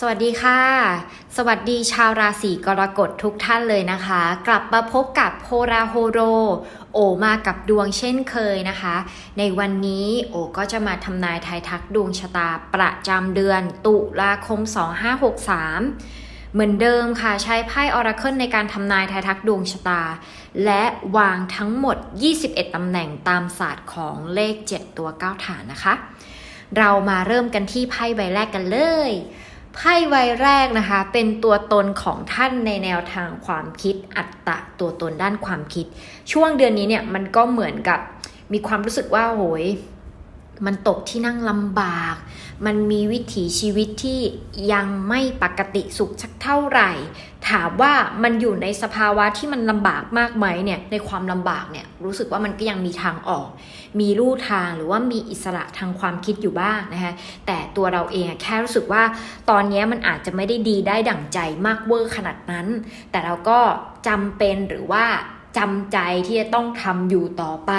สวัสดีค่ะ สวัสดีชาวราศีกรกฎทุกท่านเลยนะคะ กลับมาพบกับโฮราโฮโร โอมากับดวงเช่นเคยนะคะ ในวันนี้โอก็จะมาทำนายทายทักดวงชะตาประจำเดือนตุลาคม 2563 เหมือนเดิมค่ะใช้ไพ่ออราเคิลในการทำนายทายทักดวงชะตา และวางทั้งหมด 21ตำแหน่งตามศาสตร์ของเลข 7 ตัว 9 ฐานนะคะ เรามาเริ่มกันที่ไพ่ใบแรกกันเลย ไพ่ใบแรกนะคะเป็นตัวตนของท่านในแนวทางความคิดอัตตะตัวตนด้านความคิด ช่วงเดือนนี้เนี่ยมันก็เหมือนกับมีความรู้สึกว่าโหย มันตกที่นั่งลำบาก มันมีวิถีชีวิตที่ยังไม่ปกติสุขสักเท่าไหร่ ถามว่ามันอยู่ในสภาวะที่มันลำบากมากไหมเนี่ย ในความลำบากเนี่ยรู้สึกว่ามันก็ยังมีทางออก มีลู่ทางหรือว่ามีอิสระทางความคิดอยู่บ้างนะคะ แต่ตัวเราเองแค่รู้สึกว่าตอนนี้มันอาจจะไม่ได้ดีได้ดั่งใจมากเวอร์ขนาดนั้น แต่เราก็จำเป็นหรือว่า จำใจที่จะต้องทำอยู่ต่อไป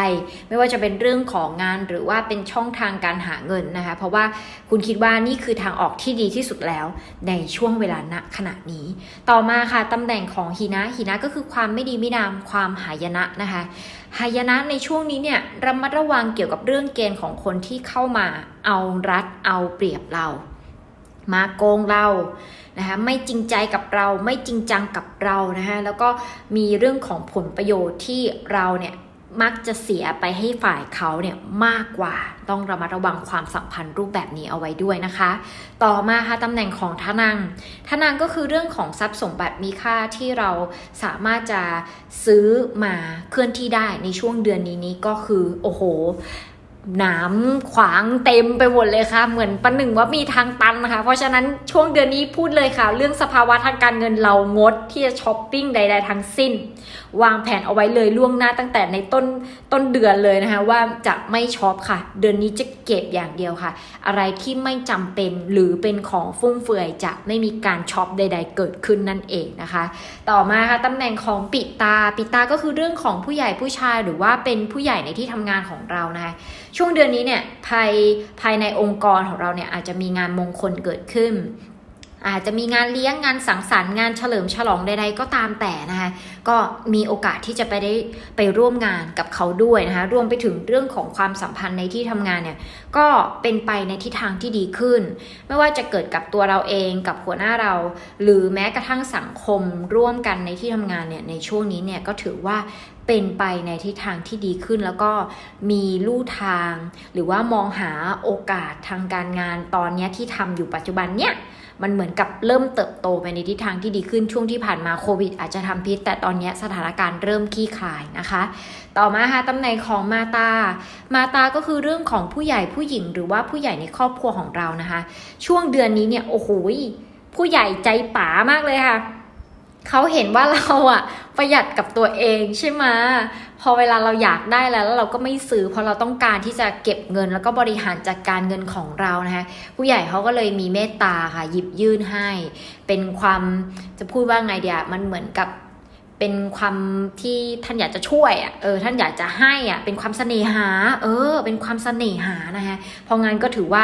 ไม่ว่าจะเป็นเรื่องของงานหรือว่าเป็นช่องทางการหาเงินนะคะ เพราะว่าคุณคิดว่านี่คือทางออกที่ดีที่สุดแล้วในช่วงเวลาณขณะนี้ ต่อมาค่ะตำแหน่งของหินะหินะก็คือความไม่ดีไม่งามความหายนะนะคะหายนะในช่วงนี้เนี่ยระมัดระวังเกี่ยวกับเรื่องเกณฑ์ของคนที่เข้ามาเอารัดเอาเปรียบเรา มาโกงเรา นะคะไม่จริงใจกับเราไม่จริงจังกับเรานะคะแล้วก็มีเรื่องของผลประโยชน์ที่เราเนี่ยมักจะเสียไปให้ฝ่ายเขาเนี่ยมากกว่าต้องระมัดระวังความสัมพันธ์รูปแบบนี้เอาไว้ด้วยนะคะ ต่อมาค่ะตำแหน่งของทนังทนังก็คือเรื่องของทรัพย์สมบัติมีค่าที่เราสามารถจะซื้อมาเคลื่อนที่ได้ในช่วงเดือนนี้นี้ก็คือโอ้โห หนามขวางเต็มไปหมดเลยค่ะ เหมือนประหนึ่งว่ามีทางตันนะคะ เพราะฉะนั้นช่วงเดือนนี้พูดเลยค่ะ เรื่องสภาวะทางการเงินเรางดที่จะช้อปปิ้งใด ๆ ทั้งสิ้น วางแผนเอาไว้เลยล่วงหน้าตั้งแต่ในต้นต้นเดือนเลยนะคะ ว่าจะไม่ช็อปค่ะ เดือนนี้จะเก็บอย่างเดียวค่ะ อะไรที่ไม่จำเป็นหรือเป็นของฟุ่มเฟือยจะไม่มีการช็อปใด ๆ เกิดขึ้นนั่นเองนะคะ ต่อมาค่ะตำแหน่งของปิตาปิตาก็คือเรื่องของผู้ใหญ่ผู้ชายหรือว่าเป็นผู้ใหญ่ในที่ทำงานของเรานะคะช่วงเดือนนี้เนี่ยภายภายในองค์กรของเราเนี่ยอาจจะมีงานมงคลเกิดขึ้น อาจจะมีงานเลี้ยงงานสังสรรค์งานเฉลิมฉลองใดๆก็ตามแต่นะคะก็มีโอกาสที่จะไปได้ไปร่วมงานกับเขาด้วยนะคะรวมไปถึงเรื่องของความสัมพันธ์ในที่ทำงานเนี่ยก็เป็นไปในทิศทางที่ดีขึ้น ไม่ว่าจะเกิดกับตัวเราเองกับหัวหน้าเรา หรือแม้กระทั่งสังคมร่วมกันในที่ทำงานเนี่ยในช่วงนี้เนี่ยก็ถือว่า เป็นไปในทิศทางที่ดีขึ้น แล้วก็มีลู่ทาง หรือว่ามองหาโอกาสทางการงานตอนนี้ที่ทำอยู่ปัจจุบันเนี่ยมันเหมือนกับเริ่มเติบโตไปในทิศทางที่ดีขึ้นช่วงที่ผ่านมาโควิด อาจจะทำพิษ แต่ตอนนี้สถานการณ์เริ่มคลี่คลายนะคะ ต่อมาค่ะตำแหน่งของมาตา มาตาก็คือเรื่องของผู้ใหญ่ผู้หญิง หรือว่าผู้ใหญ่ในครอบครัวของเรานะคะ ช่วงเดือนนี้เนี่ยโอ้โหผู้ใหญ่ใจป๋ามากเลยค่ะ เขาเห็นว่าเราอะประหยัดกับตัวเองใช่ไหมพอเวลาเราอยากได้แล้วแล้วเราก็ไม่ซื้อเพราะเราต้องการที่จะเก็บเงิน แล้วก็บริหารจัดการเงินของเรานะคะผู้ใหญ่เขาก็เลยมีเมตตาค่ะหยิบยื่นให้ เป็นความจะพูดว่าไงเดียมันเหมือนกับ เป็นความที่ท่านอยากจะช่วยอะเออท่านอยากจะให้อะเป็นความเสน่หา เออ เป็นความเสน่หานะคะพราะงั้นก็ถือว่า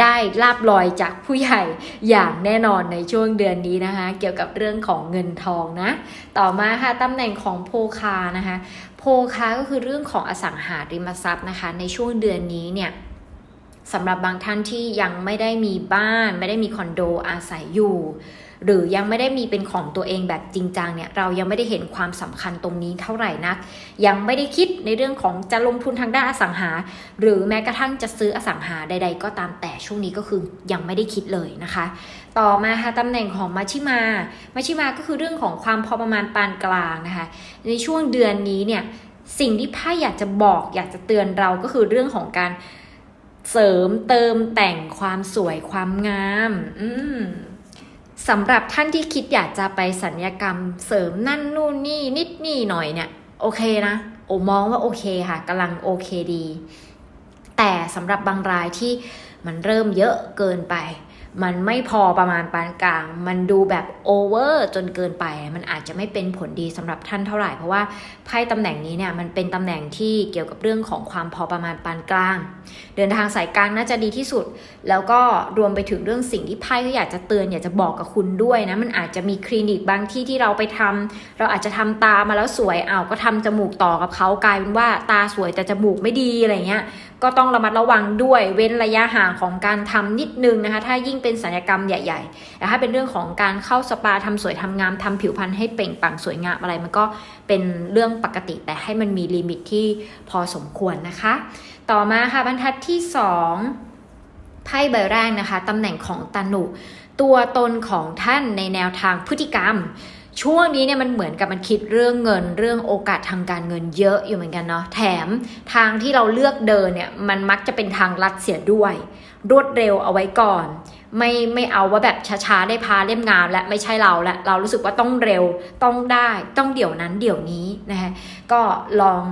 ได้ลาบลอยจากผู้ใหญ่อย่างแน่นอนในช่วงเดือนนี้นะคะ เกี่ยวกับเรื่องของเงินทองนะ ต่อมาค่ะตำแหน่งของโพคานะคะ โพคาก็คือเรื่องของอสังหาริมทรัพย์นะคะ ในช่วงเดือนนี้เนี่ย สำหรับบางท่านที่ยังไม่ได้มีบ้าน ไม่ได้มีคอนโดอาศัยอยู่ หรือยังไม่ได้มีเป็นของตัวเองแบบจริงจังเนี่ยเรายังไม่ได้เห็นความสำคัญตรงนี้เท่าไหร่นัก ยังไม่ได้คิดในเรื่องของจะลงทุนทางด้านอสังหา หรือแม้กระทั่งจะซื้ออสังหาใด ๆ ก็ตามแต่ช่วงนี้ก็คือยังไม่ได้คิดเลยนะคะ ต่อมาค่ะตำแหน่งของมัชิมามัชชิมาก็คือเรื่องของความพอประมาณปานกลางนะคะ ในช่วงเดือนนี้เนี่ยสิ่งที่ไพ่อยากจะบอกอยากจะเตือนเราก็คือเรื่องของการ เสริมเติมแต่งความสวยความงามอืมสำหรับท่านที่คิดอยากจะไปสัญญกรรม เสริมนั่นนู่นนี่นิดนี่หน่อยเนี่ย โอเคนะโอมองว่าโอเคค่ะกำลังโอเคดี แต่สำหรับบางรายที่มันเริ่มเยอะเกินไป มันไม่พอประมาณปานกลาง มันดูแบบโอเวอร์จนเกินไป มันอาจจะไม่เป็นผลดีสำหรับท่านเท่าไหร่ เพราะว่าไพ่ตำแหน่งนี้เนี่ยมันเป็นตำแหน่งที่เกี่ยวกับเรื่องของความพอประมาณปานกลาง เดินทางสายกลางน่าจะดีที่สุด แล้วก็รวมไปถึงเรื่องสิ่งที่ไพ่ก็อยากจะเตือนอยากจะบอกกับคุณด้วยนะ มันอาจจะมีคลินิกบางที่ที่เราไปทำเราอาจจะทำตามาแล้วสวยอ้าวก็ทำจมูกต่อกับเขากลายเป็นว่าตาสวยแต่จมูกไม่ดีอะไรเงี้ย ก็ต้องระมัดระวังด้วย เว้นระยะห่างของการทำนิดนึงนะคะ ถ้ายิ่งเป็นศัลยกรรมใหญ่ๆแต่ถ้าเป็นเรื่องของการเข้าสปาทำสวยทำงามทำผิวพรรณให้เปล่งปลั่งสวยงามอะไรมันก็เป็นเรื่องปกติ แต่ให้มันมีลิมิตที่พอสมควรนะคะ ต่อมาค่ะบรรทัดที่ 2 ไพ่ใบแรกนะคะตำแหน่งของตานุตัวตนของท่านในแนวทางพฤติกรรมช่วงนี้เนี่ยมันเหมือนกับมันคิดเรื่องเงินเรื่องโอกาสทางการเงินเยอะอยู่เหมือนกันเนาะแถมทางที่เราเลือกเดินเนี่ยมันมักจะเป็นทางลัดเสียด้วย รวดเร็วเอาไว้ก่อน ไม่ไม่เอาว่าแบบช้าๆได้พาเล่มงามและไม่ใช่เราและเรารู้สึกว่าต้องเร็วต้องได้ต้องเดี๋ยวนั้นเดี๋ยวนี้นะคะก็ลอง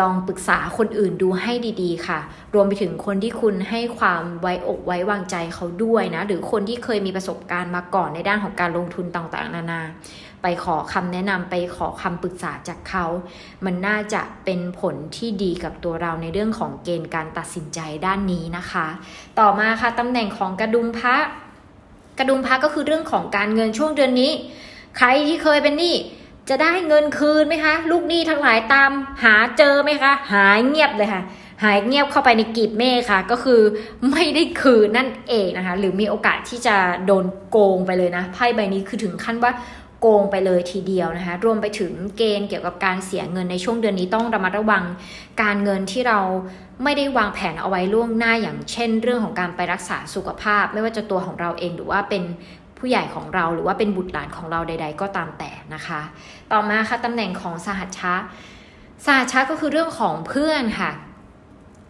ลองปรึกษาคนอื่นดูให้ดีๆ ค่ะ รวมไปถึงคนที่คุณให้ความไว้อกไว้วางใจเขาด้วยนะ หรือคนที่เคยมีประสบการณ์มาก่อนในด้านของการลงทุนต่างๆ นานา ไปขอคำแนะนำไปขอคำปรึกษาจากเขา มันน่าจะเป็นผลที่ดีกับตัวเราในเรื่องของเกณฑ์การตัดสินใจด้านนี้นะคะ ต่อมาค่ะตำแหน่งของกระดุมพระกระดุมพระก็คือเรื่องของการเงินช่วงเดือนนี้ ใครที่เคยเป็นหนี้จะได้เงินคืนไหมคะ ลูกหนี้ทั้งหลายตามหาเจอไหมคะ หายเงียบเลยค่ะ หายเงียบเข้าไปในกีบเมฆค่ะ ก็คือไม่ได้คืนนั่นเองนะคะ หรือมีโอกาสที่จะโดนโกงไปเลยนะไพ่ใบนี้คือถึงขั้นว่า โกงไปเลยทีเดียวนะคะรวมไปถึงเกณฑ์เกี่ยวกับการเสียเงินในช่วงเดือนนี้ต้องระมัดระวังการเงินที่เราไม่ได้วางแผนเอาไว้ล่วงหน้าอย่างเช่น เรื่องของการไปรักษาสุขภาพ ไม่ว่าจะตัวของเราเองหรือว่าเป็นผู้ใหญ่ของเราหรือว่าเป็นบุตรหลานของเราใด ๆ ก็ตามแต่นะคะ ต่อมาค่ะตำแหน่งของสหัชชะสหัชชะก็คือเรื่องของเพื่อนค่ะ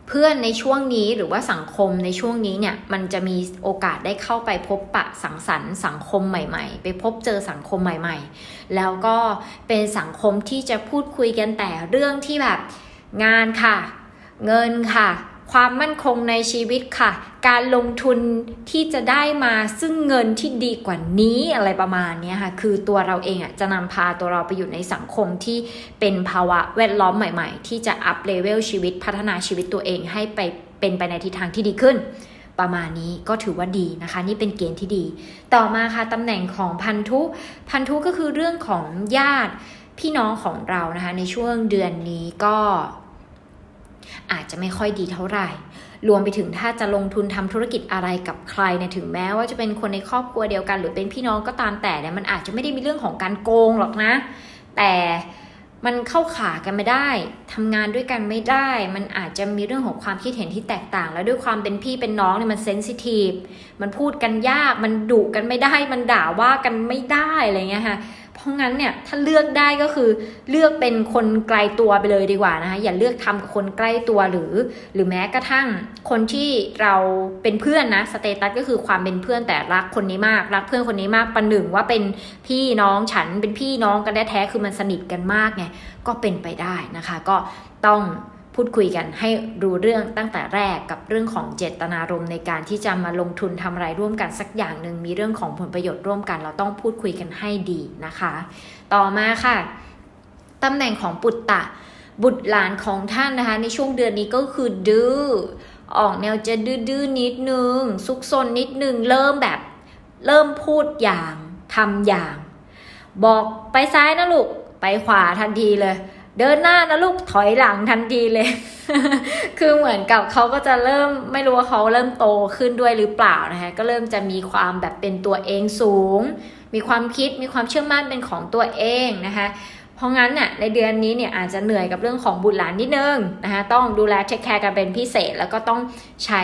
เพื่อนในช่วงนี้หรือว่าสังคมในช่วงนี้เนี่ยมันจะมีโอกาสได้เข้าไปพบปะสังสรรค์สังคมใหม่ ๆ ไปพบเจอสังคมใหม่ ๆ แล้วก็เป็นสังคมที่จะพูดคุยกันแต่เรื่องที่แบบงานค่ะ เงินค่ะ ความมั่นคงในชีวิตค่ะ การลงทุนที่จะได้มาซึ่งเงินที่ดีกว่านี้อะไรประมาณนี้ค่ะ คือตัวเราเองอะจะนำพาตัวเราไปอยู่ในสังคมที่เป็นภาวะแวดล้อมใหม่ๆ ที่จะอัพเลเวลชีวิตพัฒนาชีวิตตัวเองให้ไปเป็นไปในทิศทางที่ดีขึ้น ประมาณนี้ก็ถือว่าดีนะคะ นี่เป็นเกณฑ์ที่ดี ต่อมาค่ะตำแหน่งของพันธุพันธุก็คือเรื่องของญาติพี่น้องของเรานะคะ ในช่วงเดือนนี้ก็ อาจจะไม่ค่อยดีเท่าไหร่ รวมไปถึงถ้าจะลงทุนทำธุรกิจอะไรกับใครเนี่ยถึงแม้ว่าจะเป็นคนในครอบครัวเดียวกัน หรือเป็นพี่น้องก็ตามแต่เนี่ยมันอาจจะไม่ได้มีเรื่องของการโกงหรอกนะ แต่มันเข้าขากันไม่ได้ทำงานด้วยกันไม่ได้ มันอาจจะมีเรื่องของความคิดเห็นที่แตกต่าง แล้วด้วยความเป็นพี่เป็นน้องเนี่ยมันเซนซิทีฟ มันพูดกันยาก มันดุกันไม่ได้ มันด่าว่ากันไม่ได้อะไรเงี้ยค่ะ เพราะงั้นเนี่ยถ้าเลือกได้ก็คือเลือกเป็นคนไกลตัวไปเลยดีกว่านะคะอย่าเลือกทำกับคนใกล้ตัวหรือ หรือแม้กระทั่งคนที่เราเป็นเพื่อนนะสเตตัสก็คือความเป็นเพื่อนแต่รักคนนี้มาก รักเพื่อนคนนี้มากประหนึ่งว่าเป็นพี่น้องฉันเป็นพี่น้องกันแท้ๆคือมันสนิทกันมากไงก็เป็นไปได้นะคะ ก็ต้อง พูดคุยกันให้รู้เรื่องตั้งแต่แรกกับเรื่องของเจตนารมณ์ในการที่จะมาลงทุนทำอะไรร่วมกันสักอย่างหนึ่งมีเรื่องของผลประโยชน์ร่วมกัน เราต้องพูดคุยกันให้ดีนะคะ ต่อมาค่ะตำแหน่งของปุตตะ บุตรหลานของท่านนะคะ ในช่วงเดือนนี้ก็คือดื้อออกแนวจะดื้อๆนิดนึงซุกซนนิดนึงเริ่มแบบเริ่มพูดอย่างทำอย่าง บอกไปซ้ายนะลูกไปขวาทันทีเลย เดินหน้านะลูกถอยหลังทันทีเลย คือเหมือนกับเขาก็จะเริ่มไม่รู้ว่าเขาเริ่มโตขึ้นด้วยหรือเปล่านะคะก็เริ่มจะมีความแบบเป็นตัวเองสูง มีความคิดมีความเชื่อมั่นเป็นของตัวเองนะคะเพราะงั้นน่ะในเดือนนี้เนี่ยอาจจะเหนื่อยกับเรื่องของบุตรหลานนิดนึงนะคะต้องดูแลเช็คแคร์กันเป็นพิเศษ แล้วก็ต้องใช้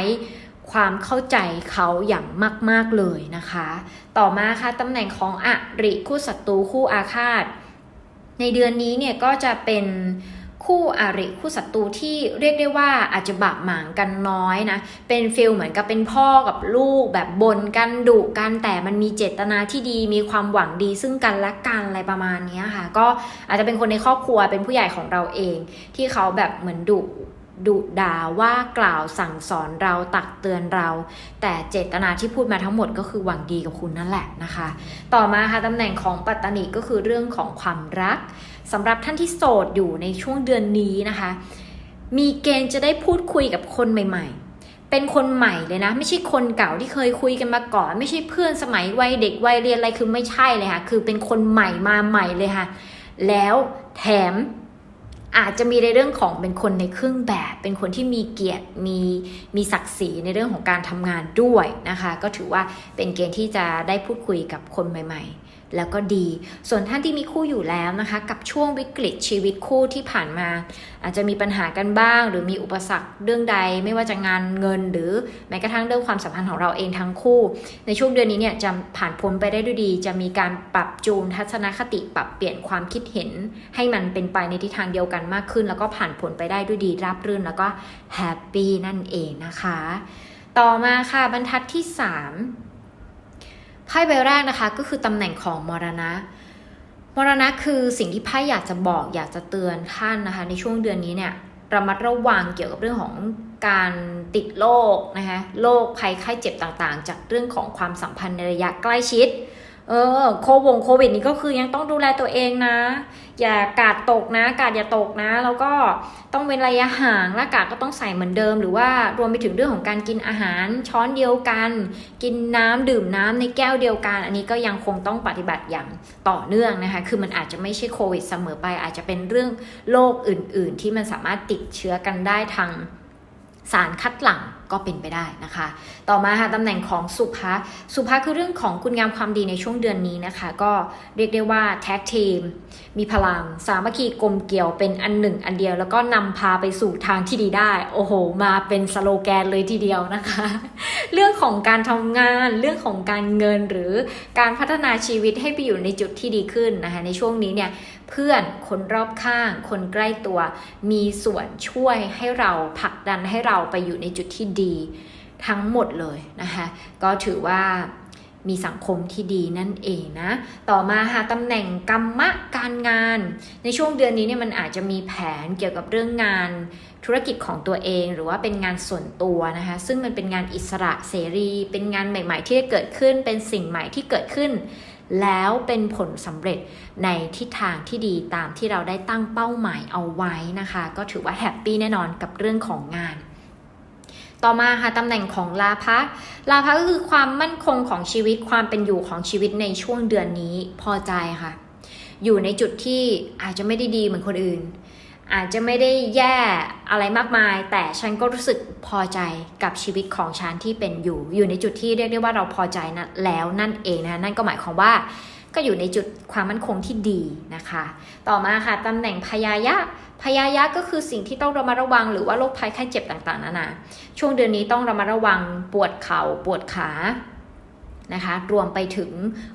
ความเข้าใจเขาอย่างมาก ๆเลยนะคะ ต่อมาค่ะตำแหน่งของอริคู่ศัตรูคู่อาฆาต ในเดือนนี้เนี่ยก็จะเป็นคู่อาริคู่ศัตรูที่เรียกได้ว่าอาจจะบาดหมางกันน้อยนะ เป็นฟิลเหมือนกับเป็นพ่อกับลูกแบบบนกันดุกันแต่มันมีเจตนาที่ดีมีความหวังดีซึ่งกันและกันอะไรประมาณนี้ค่ะ ก็อาจจะเป็นคนในครอบครัวเป็นผู้ใหญ่ของเราเอง ที่เขาแบบเหมือนดุ ดุด่าว่ากล่าวสั่งสอนเราตักเตือนเรา แต่เจตนาที่พูดมาทั้งหมดก็คือหวังดีกับคุณนั่นแหละนะคะ ต่อมาค่ะตำแหน่งของปัตตานีก็คือเรื่องของความรักสำหรับท่านที่โสดอยู่ในช่วงเดือนนี้นะคะ มีเกณฑ์จะได้พูดคุยกับคนใหม่ ๆเป็นคนใหม่เลยนะ ไม่ใช่คนเก่าที่เคยคุยกันมาก่อน ไม่ใช่เพื่อนสมัยวัยเด็กวัยเรียนอะไรคือไม่ใช่เลยค่ะ คือเป็นคนใหม่มาใหม่เลยค่ะ แล้วแถม อาจจะมีในเรื่องของเป็นคนในเครื่องแบบ เป็นคนที่มีเกียรติมีมีศักดิ์ศรีในเรื่องของการทำงานด้วยนะคะ ก็ถือว่าเป็นเกณฑ์ที่จะได้พูดคุยกับคนใหม่ ๆ แล้วก็ดี ส่วนท่านที่มีคู่อยู่แล้วนะคะ กับช่วงวิกฤตชีวิตคู่ที่ผ่านมา อาจจะมีปัญหากันบ้าง หรือมีอุปสรรคเรื่องใด ไม่ว่าจะงานเงิน หรือแม้กระทั่งเรื่องความสัมพันธ์ของเราเองทั้งคู่ ในช่วงเดือนนี้เนี่ยจะผ่านพ้นไปได้ด้วยดี จะมีการปรับจูนทัศนคติปรับเปลี่ยนความคิดเห็น ให้มันเป็นไปในทิศทางเดียวกันมากขึ้น แล้วก็ผ่านพ้นไปได้ด้วยดีราบรื่นแล้วก็แฮปปี้นั่นเองนะคะ ต่อมาค่ะบรรทัดที่ 3 ไพ่ใบแรกนะคะก็คือตำแหน่งของมรณะ มรณะคือสิ่งที่ไพ่อยากจะบอกอยากจะเตือนท่านนะคะ ในช่วงเดือนนี้เนี่ยระมัดระวังเกี่ยวกับเรื่องของการติดโรคนะคะโรคภัยไข้เจ็บต่างๆ จากเรื่องของความสัมพันธ์ในระยะใกล้ชิด เออโควงโควิดนี้ก็คือยังต้องดูแลตัวเองนะ อย่ากาดตกนะ กาดอย่าตกนะ แล้วก็ต้องเว้นระยะห่างหน้ากากก็ต้องใส่เหมือนเดิม หรือว่ารวมไปถึงเรื่องของการกินอาหารช้อนเดียวกัน กินน้ำดื่มน้ำในแก้วเดียวกัน อันนี้ก็ยังคงต้องปฏิบัติอย่างต่อเนื่องนะคะ คือมันอาจจะไม่ใช่โควิดเสมอไป อาจจะเป็นเรื่องโรคอื่น ๆ ที่มันสามารถติดเชื้อกันได้ทาง สารคัดหลั่งก็เป็นไปได้นะคะ ต่อมาค่ะตำแหน่งของสุภาสุภาคือเรื่องของคุณงามความดีในช่วงเดือนนี้นะคะ ก็เรียกได้ว่าแท็กทีม มีพลัง สามัคคีกลมเกี่ยวเป็นอันหนึ่งอันเดียว แล้วก็นำพาไปสู่ทางที่ดีได้ โอ้โห มาเป็นสโลแกนเลยทีเดียวนะคะ เรื่องของการทำงาน เรื่องของการเงินหรือการพัฒนาชีวิตให้ไปอยู่ในจุดที่ดีขึ้นนะคะในช่วงนี้เนี่ยเพื่อนคนรอบข้าง คนใกล้ตัว มีส่วนช่วยให้เราผลักดันให้เราไปอยู่ในจุดที่ดีทั้งหมดเลยนะคะก็ถือว่า มีสังคมที่ดีนั่นเองนะ ต่อมาหาตำแหน่งกรรมะการงาน ในช่วงเดือนนี้เนี่ยมันอาจจะมีแผนเกี่ยวกับเรื่องงานธุรกิจของตัวเอง หรือว่าเป็นงานส่วนตัวนะคะ ซึ่งมันเป็นงานอิสระเสรี เป็นงานใหม่ ๆ ที่เกิดขึ้น เป็นสิ่งใหม่ที่เกิดขึ้น แล้วเป็นผลสำเร็จในทิศทางที่ดีตามที่เราได้ตั้งเป้าหมายเอาไว้นะคะ ก็ถือว่าแฮปปี้แน่นอนกับเรื่องของงาน ต่อมาค่ะตำแหน่งของลาภะลาภะก็คือความมั่นคงของชีวิตความเป็นอยู่ของชีวิตในช่วงเดือนนี้พอใจค่ะ อยู่ในจุดที่อาจจะไม่ได้ดีเหมือนคนอื่น อาจจะไม่ได้แย่อะไรมากมาย แต่ฉันก็รู้สึกพอใจกับชีวิตของฉันที่เป็นอยู่ อยู่ในจุดที่เรียกได้ว่าเราพอใจนะแล้วนั่นเองนะนั่นก็หมายความว่าก็อยู่ในจุดความมั่นคงที่ดีนะคะ ต่อมาค่ะตำแหน่งพยายะ พยายะก็คือสิ่งที่ต้องระมัดระวัง หรือว่าโรคภัยไข้เจ็บต่างๆนานาช่วงเดือนนี้ต้องระมัดระวังปวดเขา่าปวดขานะคะรวมไปถึง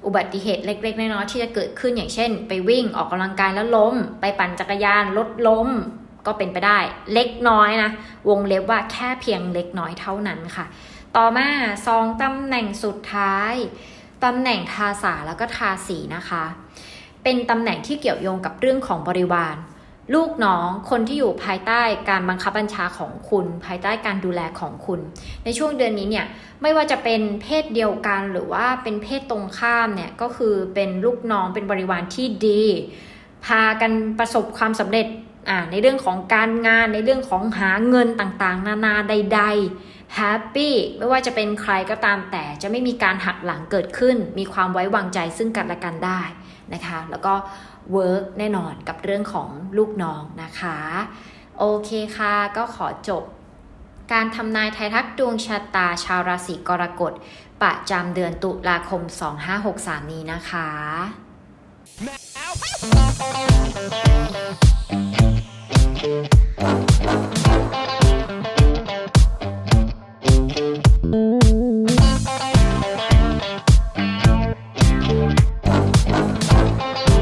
อุบัติเหตุเล็กๆน้อยๆที่จะเกิดขึ้นอย่างเช่น ไปวิ่งออกกำลังกายแล้วล้ม ไปปั่นจักรยานรถล้มก็เป็นไปได้เล็กน้อยนะ วงเล็บว่าแค่เพียงเล็กน้อยเท่านั้นค่ะ ต่อมาสองตำแหน่งสุดท้ายตำแหน่งทาสาแล้วก็ทาสีนะคะ เป็นตำแหน่งที่เกี่ยวโยงกับเรื่องของบริวาร ลูกน้องคนที่อยู่ภายใต้การบังคับบัญชาของคุณ ภายใต้การดูแลของคุณ ในช่วงเดือนนี้เนี่ยไม่ว่าจะเป็นเพศเดียวกันหรือว่าเป็นเพศตรงข้ามเนี่ยก็คือเป็นลูกน้องเป็นบริวารที่ดี พากันประสบความสำเร็จอ่าในเรื่องของการงานในเรื่องของหาเงินต่างๆ นานาใดๆแฮปปี้ไม่ว่าจะเป็นใครก็ตามแต่จะไม่มีการหักหลังเกิดขึ้น มีความไว้วางใจซึ่งกันและกันได้นะคะ แล้วก็ เวิร์กแน่นอนกับเรื่องของลูกน้องนะคะ โอเคค่ะ ก็ขอจบ การทำนายไททักดวงชะตาชาวราศีกรกฎประจำเดือนตุลาคม 2563 นี้นะคะ